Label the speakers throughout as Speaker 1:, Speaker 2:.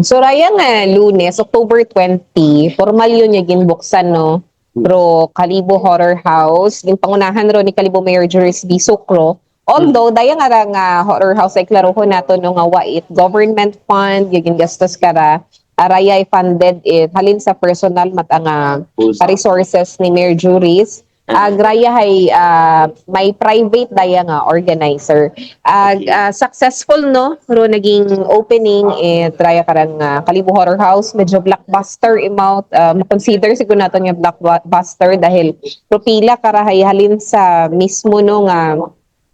Speaker 1: So raya nga lunes, October 20, formal yun yung ginbuksan no. Pro Kalibo Horror House, yung pangunahan ro ni Kalibo Mayor Juris B. Sucro. Although, daya nga ra nga horror house ay klaro ko nato no nga wait government fund, yung gastos kara, araya funded it, halin sa personal matanga pa resources ni Mayor Juris. Ag raya hay ah, may private daya nga organizer. Ag ah, successful no? Ro naging opening it raya karang uh, Kalibo Horror House. Medyo blockbuster amount. Uh, consider siguro nato nga blockbuster dahil propila karahay halin sa mismo no nga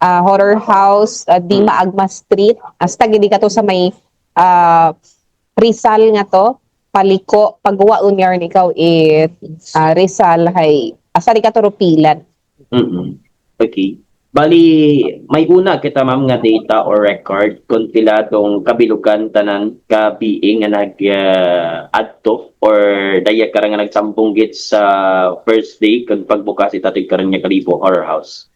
Speaker 1: ah, horror house uh, di Maagma Street. Hasta gidi ka to sa may ah, Rizal nga to. Paliko pagwa unyar ni ikaw it ah, Rizal hay asa di ka to rupilan
Speaker 2: Mm-mm. Okay. Bali, may una kita ma'am nga data or record kung pila tong kabilugan tanan ka being nga nag uh, adto or daya ka nga nagsampung git sa first day kag pagbukas itatig ka rin nga kalibo horror house.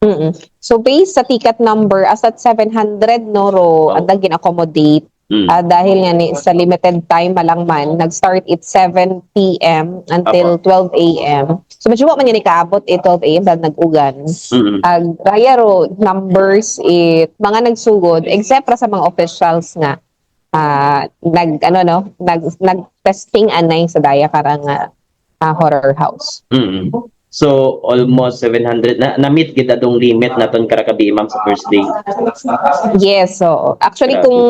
Speaker 1: Mm-mm. So based sa ticket number as at 700 no ro
Speaker 2: Oh.
Speaker 1: adag gin-accommodate
Speaker 2: Mm.
Speaker 1: Ah, dahil nga ni sa limited time malang man nag-start it 7 p.m. until 12 a.m. So medyo wa man yan ikaabot eh 12 a.m. dahil nag-ugan. Ag raya ro numbers it mga nagsugod except ra sa mga officials nga ah, nag ano no nag nag-testing anay sa daya karang ah, ah, horror house.
Speaker 2: Mm-mm. So almost 700 na na-meet gid atong limit naton kara ka ma'am sa first day.
Speaker 1: Yes, so actually
Speaker 2: Grabe.
Speaker 1: kung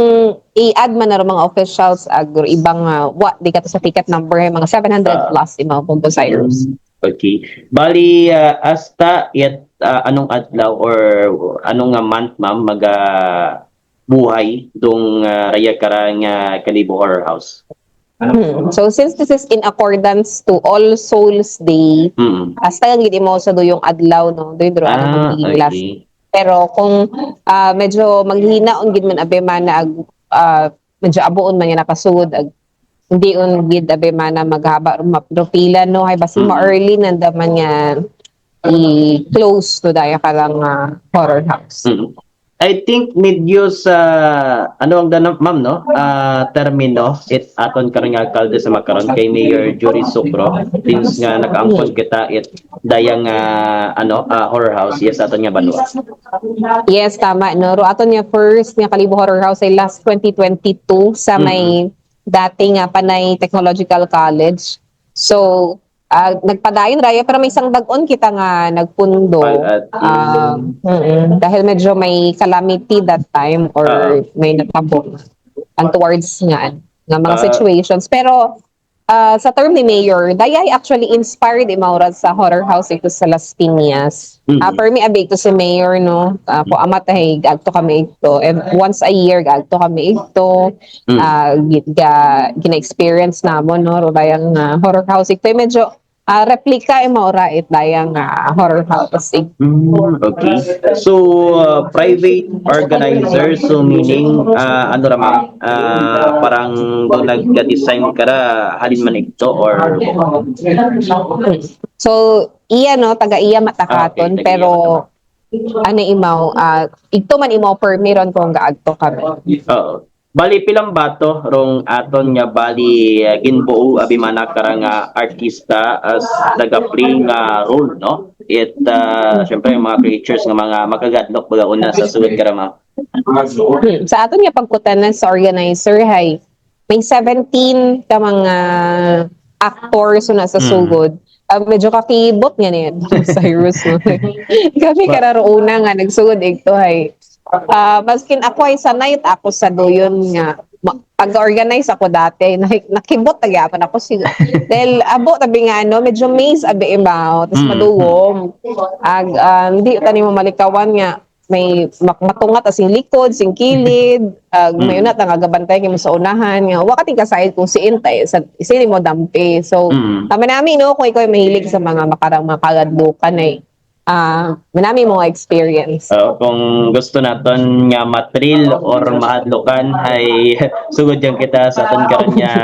Speaker 1: i-add man na mga officials agro ibang uh, what di ka to sa ticket number mga 700
Speaker 2: Ah.
Speaker 1: plus mga Bongo Cyrus.
Speaker 2: Okay. Bali uh, hasta yet uh, anong adlaw or anong nga month ma'am maga buhay dong uh, raya kara nga Kalibo Horror House.
Speaker 1: Hmm. So since this is in accordance to All Souls Day,
Speaker 2: Mm.
Speaker 1: hasta ang gid mo sa duyong adlaw no, doy dro
Speaker 2: Ah,
Speaker 1: ano last.
Speaker 2: okay.
Speaker 1: Pero kung ah, medyo maghina on gid man abe man na ag ah, medyo abuon man nga nakasugod ag hindi on gid abe man na maghaba mapropila no hay basi
Speaker 2: Mm.
Speaker 1: early nanda man nga i-close to daya karang ah, horror house.
Speaker 2: Mm. I think medyo sa ano ang danam ma'am no ah termino it aton karon nga alkalde sa makaron kay Mayor Jury Sukro since nga nakaangkon kita it dayang ah, ano ah, horror house yes aton nga banwa.
Speaker 1: Yes, tama. No? Ro aton niya first nga Kalibo Horror House ay last 2022 sa may dating nga Panay Technological College. So, ah, nagpadayon raya pero may isang dag-on kita nga nagpundo.
Speaker 2: At,
Speaker 1: mm-mm. dahil medyo may calamity that time or
Speaker 2: Ah.
Speaker 1: may natabong and towards nga nga mga
Speaker 2: Ah.
Speaker 1: situations. Pero ah, sa term ni Mayor, dayay actually inspired imaura sa horror house ito sa Las Piñas.
Speaker 2: Mhm.
Speaker 1: Ah, per me abig to si Mayor no. Uh, po amat ay gagto kami ito. And once a year gagto kami ito.
Speaker 2: Mm.
Speaker 1: Ah, gi- ga gina-experience namon no dayang ah, horror house ito medyo ah, replika imaura it dayang ah, horror house ito.
Speaker 2: Mm, okay. So uh, private organizer so meaning uh, ano ra ma'am uh, parang do nag-design ka ra halin man ito or
Speaker 1: So, iya no, taga iya matakaton,
Speaker 2: okay,
Speaker 1: pero ano imaw, ah ito man imaw per meron kung gaadto kami.
Speaker 2: Oo. Bali pilang bato rong aton nga bali uh, ginbuo abi mana kara nga artista as nagaplay nga role no. It uh, syempre yung mga creatures nga mga makagadlok baga una sa suwed kara ma'am.
Speaker 1: Hmm, Sa aton nga pagkutanan sa organizer hay may 17 ka mga actors na sa
Speaker 2: Mm.
Speaker 1: sugod. Ah, medyo kakibot nga niyan Cyrus no. Kami kararuna nga nagsugod ito hay. Ah, maskin ako ay sanay at ako sa doyon nga pag-organize ako dati, nak- nakibot tagapan ako sig dahil abo tabi nga ano, medyo maze abi ibaw, tapos
Speaker 2: Mm.
Speaker 1: maduwom. Ag um, di tani mo malikawan nga may matungat asing likod, sing kilid, ag
Speaker 2: Mm.
Speaker 1: mayon na tagagabantay kay mo sa unahan nga wa ka kasayod kung si Intay sa isini mo dampi. So
Speaker 2: Mm.
Speaker 1: Tama namin, no? Kung ikaw mahilig sa mga makarang mga kagadlukan ay ah manami mo experience.
Speaker 2: So, kung gusto naton nga matril or mahadlokan ay sugod yan kita sa aton karon nga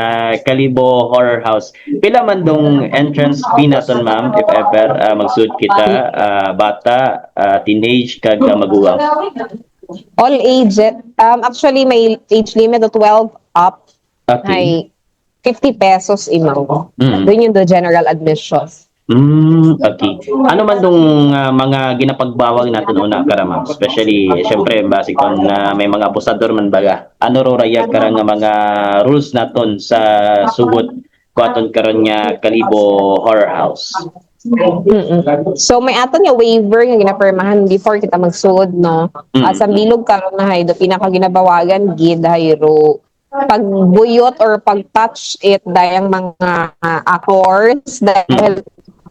Speaker 2: Kalibo Horror House. Pila man dong entrance fee naton ma'am if ever uh, magsud kita ah, bata, ah, teenage kag uh, maguwang.
Speaker 1: All ages, um, actually may age limit of 12 up
Speaker 2: Okay.
Speaker 1: Hay 50 pesos imaw.
Speaker 2: Mm.
Speaker 1: Doon yung the general admission.
Speaker 2: Mm, okay. Ano man dong ah, mga ginapagbawag natin una kara ma'am? Especially syempre base kon na may mga abusador man baga. Ano ro raya karang nga mga rules naton sa sugod ko aton karon nga Kalibo Horror House.
Speaker 1: Mm-mm. So may aton nga waiver nga ginapermahan before kita magsuod no.
Speaker 2: Mm.
Speaker 1: Ah, sa bilog karon na hay do pinaka ginabawagan gid hayro pagbuyot or pag-touch it dayang mga ah, actors dahil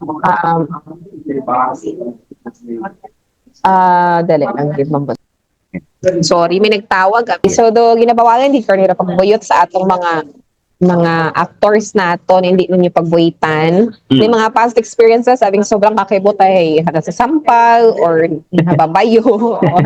Speaker 1: um, ah dali lang gid mambot. Sorry, may nagtawag. So do ginabawagan di kanira pagbuyot sa atong mga mga actors naton hindi ninyo pagbuitan.
Speaker 2: Mm.
Speaker 1: May mga past experiences sabing sobrang kakibot ay hada sa sampal or nababayo or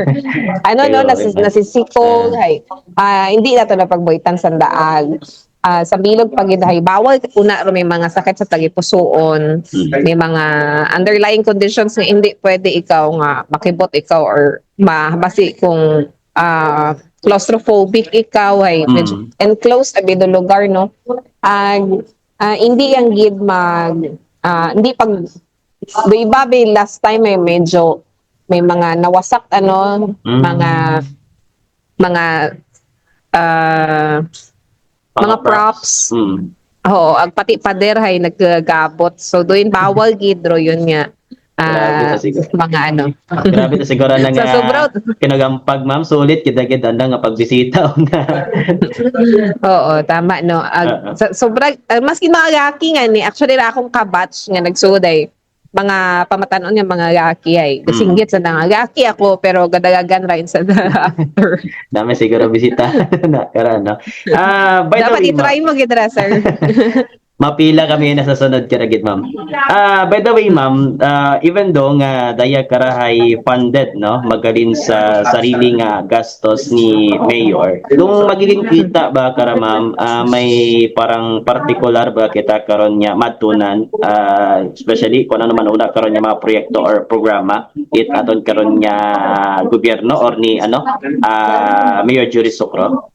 Speaker 1: ano no nas,
Speaker 2: ayun.
Speaker 1: nasisikol ay ah, hindi na to na pagbuitan sa daag. Ah, sa bilog pag hay bawal una ro may mga sakit sa tagipusoon
Speaker 2: Mm.
Speaker 1: may mga underlying conditions na hindi pwede ikaw nga makibot ikaw or mabasi kung ah, claustrophobic ikaw ay
Speaker 2: Mm.
Speaker 1: enclosed abi do lugar no ag ah, hindi ang gid mag ah, hindi pag do iba ba last time may medyo may mga nawasak ano
Speaker 2: Mm.
Speaker 1: mga mga ah, mga props
Speaker 2: Mm.
Speaker 1: Oo, ag pati pader hay nagagabot. So doon bawal gidro yun nga. Ah,
Speaker 2: na siguro.
Speaker 1: mga ano.
Speaker 2: Grabe na siguro na nga
Speaker 1: sobrang
Speaker 2: kinagampag ma'am sulit kita kita nga pagbisita nga.
Speaker 1: Oo, tama no. Ag,
Speaker 2: Ah, ah.
Speaker 1: sa, sobrang uh, maski mga gaki nga ni actually ra akong kabatch nga nagsuday mga pamatanon nga mga gaki ay
Speaker 2: Mm.
Speaker 1: kasinggit sa nga gaki ako pero gadagagan ra sa after.
Speaker 2: Dami siguro bisita na karon no. Ah, by the
Speaker 1: Dapat
Speaker 2: way, ma'am,
Speaker 1: i-try mo gidra sir.
Speaker 2: Mapila kami na sa sunod kiragit ma'am. Ah, by the way ma'am, ah, even though nga daya karahay funded no, magaling sa sarili nga gastos ni mayor. Kung magiging kita ba kara ma'am, ah, may parang particular ba kita karon nya matunan ah, especially kung ano man una karon nya mga proyekto or programa it aton karon nya gobyerno or ni ano ah, Mayor Jury Socro.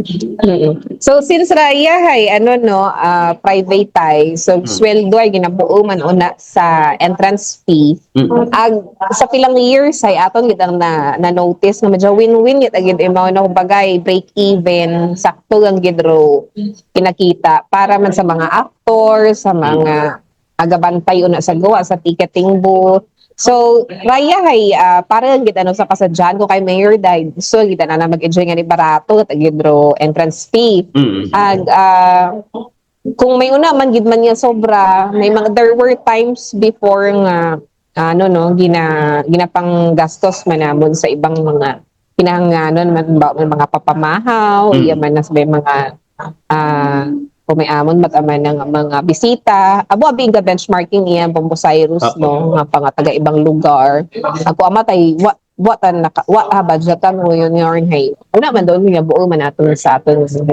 Speaker 1: Mm-mm. So since Raya hay ano no ah, private tie so
Speaker 2: Mm.
Speaker 1: sweldo ay ginabuo man una sa entrance fee
Speaker 2: Mm.
Speaker 1: ag sa pilang years ay aton gid ang na, na notice nga medyo win-win yet agid imaw na bagay break even sakto lang gid ro kinakita para man sa mga actor sa mga agabantay una sa gawa sa ticketing booth So, Raya hay ah, parang gid ano sa kasadyan ko kay Mayor Dai. So, gid na na mag-enjoy nga ni barato at gid ro entrance fee.
Speaker 2: Mm.
Speaker 1: Ag ah, kung may una man gid man niya sobra, may mga there were times before nga ano no gina ginapang gastos man namon sa ibang mga pinanganon man ba mga papamahaw,
Speaker 2: Mm.
Speaker 1: iya man nas may mga ah kung may amon mataman ng mga bisita. Abo abi nga benchmarking niya Bombo Cyrus
Speaker 2: Apo.
Speaker 1: no nga pang taga ibang lugar. Ako amatay wa wa tan naka wa ha budgetan mo yun yarn hay. Una man doon nga buo man aton sa aton sa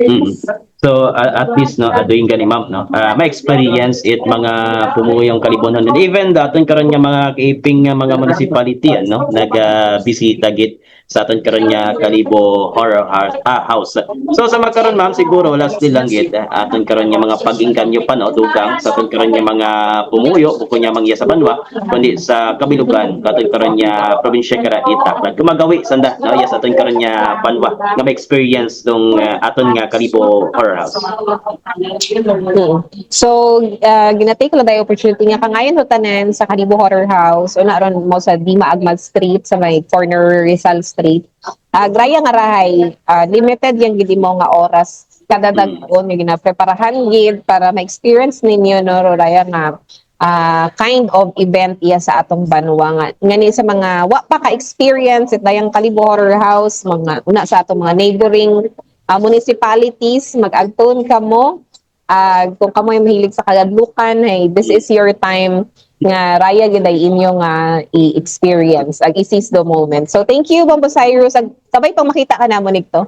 Speaker 2: Mm. So a- at least no adoing gani ma'am no. Ah, may experience it mga pumuyong kalibunan and even daton karon nga mga kaiping nga mga municipality ano nag bisita git sa aton karon nga Kalibo House, ah, house. So sa makaron ma'am siguro last lang git ah, aton karon nga mga pag-income pa no dugang sa aton karon nga mga pumuyo bukod nga mangya sa banwa kundi sa kabilugan aton karon nga probinsya kara ita nagkumagawi sanda no yes aton karon nga banwa nga may experience dong ah, aton nga Kalibo Horror House.
Speaker 1: Mm. So, uh, ginatake ko lang tayo opportunity nga kangayon ho tanan sa Kanibo Horror House o naron mo sa Dima Agmal Street sa may corner Rizal Street. Uh, graya nga rahay, uh, limited yung gidi mo nga oras kada dagon yung ginapreparahan gid para ma-experience ninyo no raya nga ah, kind of event iya sa atong banwa nga ngani sa mga wa pa ka experience it dayang Kalibo Horror House mga una sa atong mga neighboring ah, municipalities mag-agton kamo Ah, kung kamoy mahilig sa kagadlukan hey this is your time nga raya gid ay inyo nga i-experience ag i-seize the moment. So thank you Bombo Cyrus ag sabay pang makita ka namo nito.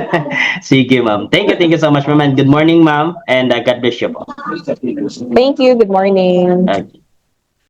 Speaker 2: Sige ma'am. Thank you, thank you so much ma'am. And good morning ma'am. And uh, God bless you po.
Speaker 1: thank you. Good morning.
Speaker 2: Okay.